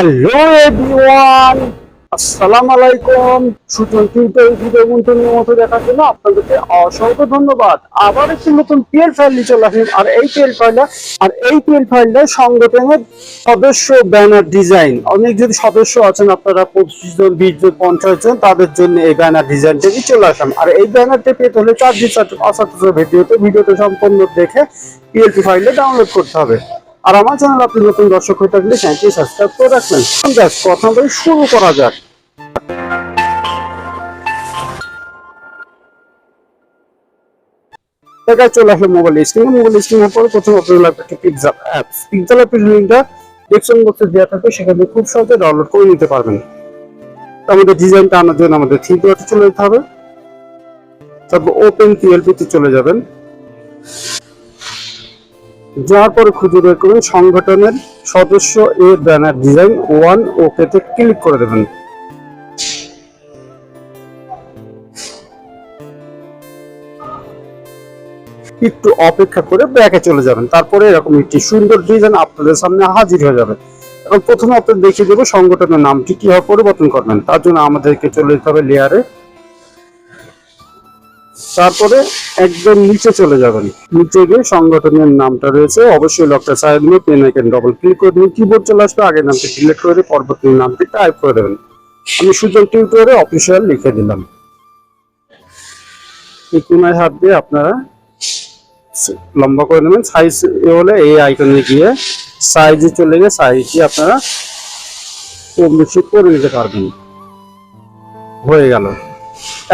Hello everyone আসসালামু আলাইকুম Sujan tutor video গুন্তনের মতো দেখার জন্য আপনাদেরকে অসংখ্য ধন্যবাদ। আবার একটি নতুন পিএল ফাইল নিয়ে চলে আসলাম। আর এই পিএল ফাইলটা আর এই পিএল ফাইলটা সংগঠনের সদস্য ব্যানার ডিজাইন অনেক যদি সদস্য আছেন, আপনারা পঁচিশ জন, বিশ জন, পঞ্চাশ জন, তাদের জন্য এই ব্যানার ডিজাইনটা নিয়ে চলে আসলাম। আর এই ব্যানারটা পেতে হলে চার দিন অসাধারণ ভিডিওতে ভিডিওতে সম্পূর্ণ দেখে পিএলপি ফাইলটা ডাউনলোড করতে হবে। আর আমার চ্যানেল আপনি নতুন দর্শক হয়ে থাকলে চ্যানেলটি সাবস্ক্রাইব করে রাখবেন। কথা বলে শুরু করা যাক। চলে আসলে মোবাইল স্ক্রিনে মোবাইল স্ক্রিনের পরে প্রথম আপনার লাগবে একটা পিকজাল অ্যাপস পিকজাল অ্যাপের দেওয়া থাকবে, সেখানে খুব সহজে ডাউনলোড করে নিতে পারবেন। আমাদের ডিজাইনটা আনার জন্য আমাদের থ্রি চলে যেতে হবে। তারপর ওপেন টিএলপিতে চলে যাবেন। যাওয়ার পরে খুঁজে বের করবেন সংগঠনের সদস্য এর ব্যানার ডিজাইন ওয়ান ওকেতে ক্লিক করে দেবেন। একটু অপেক্ষা করে ব্যাকে চলে যাবেন। তারপরে এরকম একটি সুন্দর ডিজাইন আপনাদের সামনে হাজির হয়ে যাবে। এবং প্রথমে আপনাদের দেখিয়ে দেবো সংগঠনের নামটি কীভাবে পরিবর্তন করবেন। তার জন্য আমাদেরকে চলে যেতে হবে লেয়ারে তারপরে একদম নিচে চলে যাবেন। নিচে গিয়ে সংগঠনের নামটা রয়েছে। অবশ্যই লকটা সাইড নিয়ে পেন আইকন ডবল ক্লিক করে দিন। কিবোর্ড চলে আসবে আগের নামটি সিলেক্ট করে পরবর্তী নামটি টাইপ করে দেবেন। আমি সুজন টিউটোরে অফিসিয়াল লিখে দিলাম। এই কোনায় হাত দিয়ে আপনারা লম্বা করে নেবেন। সাইজ হলে এই আইকনে গিয়ে সাইজে চলে গিয়ে সাইজটি আপনারা কম বেশি করে নিতে পারবেন। হয়ে গেল।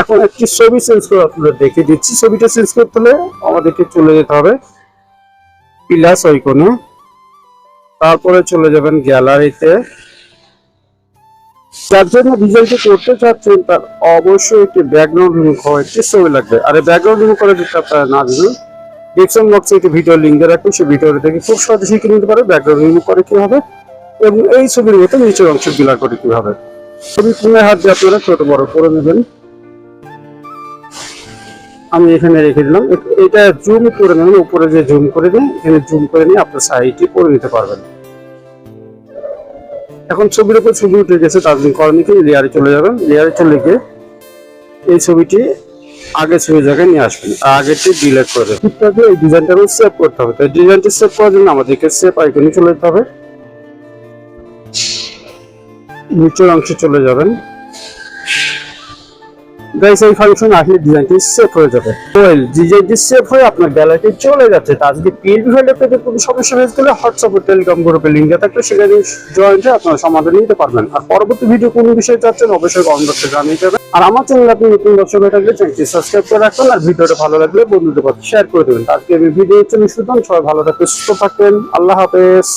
এখন একটি ছবি চেঞ্জ করে আপনাদের দেখিয়ে দিচ্ছি। ছবিটা চেঞ্জ করতে হলে আমাদেরকে চলে যেতে হবে প্লাস ঐকনে তারপরে চলে যাবেন গ্যালারিতে যার জন্য ডিজাইনটি করতে চাচ্ছেন, তার অবশ্যই একটি ব্যাকগ্রাউন্ড রিমুভ হওয়া একটি ছবি লাগবে। আর ব্যাকগ্রাউন্ড রিমুভ করে দিতে আপনারা না জানেন ডিসক্রিপশন বক্সে একটি ভিডিও লিঙ্ক দিয়ে রাখবেন সেই ভিডিওটা দেখে খুব সহজে শিখে নিতে পারে ব্যাকগ্রাউন্ড রিমুভ করে কীভাবে এবং এই ছবির মতো নিচের অংশ বিলার করে কীভাবে। ছবি কোনায় হাত দিয়ে আপনারা ছোট বড় করে নেবেন। আমি এখানে রেখে দিলাম। এটা জুম করে নেবেন, উপরে যে জুম করে দিন, এখানে জুম করে নিয়ে আপনার সাইডটি করে নিতে পারবেন। এখন ছবির উপর ছবি উঠে গেছে করেন কি লেয়ারে চলে যাবেন। লেয়ারে চলে গিয়ে এই ছবিটি আগে ছবি জায়গায় নিয়ে আসবেন। আর আগেরটি ডিলিট করে দেবেন। ঠিকঠাক এই ডিজাইনটাকে সেভ করতে হবে। তাই ডিজাইনটি সেভ করার জন্য আমাদেরকে সেভ আইকনে চলে যেতে হবে। নিচের অংশে চলে যাবেন। গাইস এই ফাংশন আসলে ডিজাইনটি সেভ হয়ে যাবে। ওয়েল ডিজাইনটি সেভ হয়ে আপনার গ্যালারিতে চলে যাচ্ছে। তা যদি পিএলপি ফাইলে কোনো সমস্যা হয়ে গেলে হোয়াটসঅ্যাপ টেলিকম গ্রুপে লিঙ্ক দেওয়া থাকলে সেখানে জয়েন হয়ে আপনারা সমাধান নিতে পারবেন। আর পরবর্তী ভিডিও কোন বিষয়ে চাচ্ছেন অবশ্যই কমেন্ট বক্সে জানিয়ে যাবেন আর আমার চ্যানেল আপনি নতুন দর্শক হয়ে থাকলে চ্যানেলটি সাবস্ক্রাইব করে রাখবেন। আর ভিডিওটা ভালো লাগলে বন্ধুদের সাথে শেয়ার করে দেবেন। আজকে আমি ভিডিও হচ্ছে সুতরাং সবাই ভালো থাকবেন, সুস্থ থাকবেন। আল্লাহ হাফেজ।